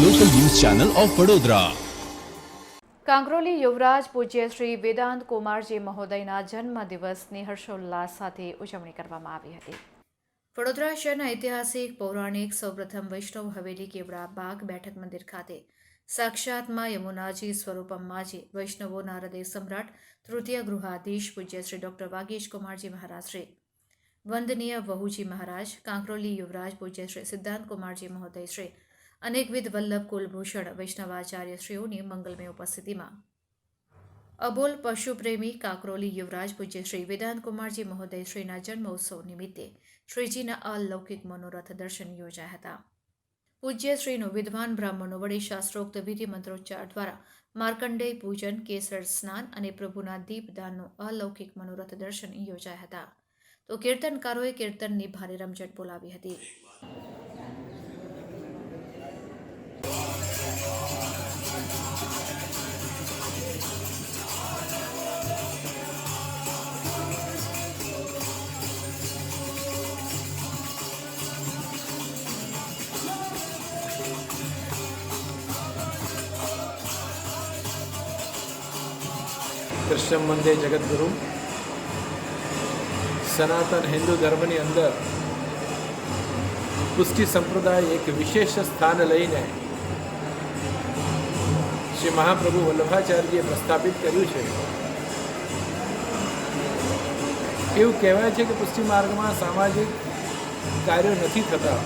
Channel of Vadodara. Kankroli યુવરાજ પૂજ્ય શ્રી વેદાંત કુમારજી મહોદયના જન્મદિવસની હર્ષોલ્લાસ સાથે ઉજવણી કરવામાં આવી હતી. વડોદરા શહેરના ઐતિહાસિક પૌરાણિક સૌપ્રથમ વૈષ્ણવ હવેલી કેવડા બાગ બેઠક મંદિર ખાતે સાક્ષાતમાં યમુનાજી સ્વરૂપમ્માજી વૈષ્ણવોના હૃદય સમ્રાટ તૃતીય ગૃહાધીશ પૂજ્ય શ્રી ડોક્ટર વાગીશ કુમારજી મહારાજશ્રી વંદનીય વહુજી મહારાજ કાંકરોલી યુવરાજ પૂજ્ય શ્રી સિદ્ધાંત કુમારજી મહોદય શ્રી અનેકવિધ વલ્લભ કુલભૂષણ વૈષ્ણવાચાર્ય શ્રીઓની મંગલમય ઉપસ્થિતિમાં. અબોલ પશુપ્રેમી કાકરોલી યુવરાજ પૂજ્ય શ્રી વેદાંતકુમારજી મહોદય શ્રીના જન્મોત્સવ નિમિત્તે શ્રીજીના અલૌકિક મનોરથ દર્શન યોજાયા હતા. પૂજ્ય શ્રીનું વિદ્વાન બ્રાહ્મણો વડે શાસ્ત્રોક્ત વિધિ મંત્રોચ્ચાર દ્વારા માર્કંડેય પૂજન, કેસર સ્નાન અને પ્રભુના દીપદાનનું અલૌકિક મનોરથ દર્શન યોજાયા હતા. તો કીર્તનકારોએ કીર્તનની ભારે રમઝટ બોલાવી હતી. કૃષ્ણ મંદિર જગતગુરુ સનાતન હિન્દુ ધર્મની અંદર પુષ્ટિ સંપ્રદાય એક વિશેષ સ્થાન લઈને શ્રી મહાપ્રભુ વલ્લભાચાર્યજીએ પ્રસ્થાપિત કર્યું છે. એવું કહેવાય છે કે પુષ્ટિ માર્ગમાં સામાજિક કાર્યો નથી થતા,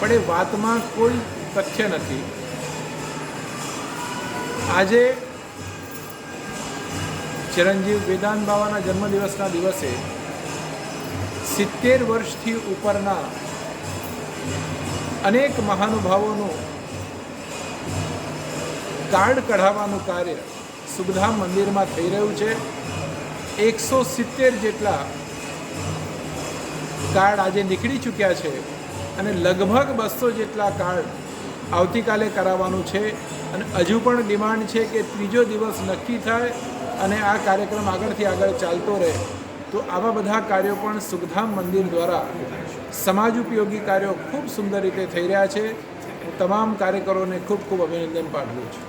પણ એ વાતમાં કોઈ તથ્ય નથી. આજે ચિરંજીવ વેદાંત બાવાના જન્મદિવસના દિવસે સિત્તેર વર્ષથી ઉપરના અનેક મહાનુભાવોનું કાર્ડ કઢાવવાનું કાર્ય સુખધામ મંદિરમાં થઈ રહ્યું છે. એકસો સિત્તેર જેટલા કાર્ડ આજે નીકળી ચૂક્યા છે અને લગભગ બસો જેટલા કાર્ડ આવતીકાલે કરાવવાનું છે. અને હજુ પણ ડિમાન્ડ છે કે ત્રીજો દિવસ નક્કી થાય અને આ કાર્યક્રમ આગળથી આગળ ચાલતો રહે, તો આવા બધા કાર્યો પણ સુખધામ મંદિર દ્વારા સમાજ ઉપયોગી કાર્યો ખૂબ સુંદર રીતે થઈ રહ્યા છે. હું તમામ કાર્યકરોને ખૂબ ખૂબ અભિનંદન પાઠવું છું.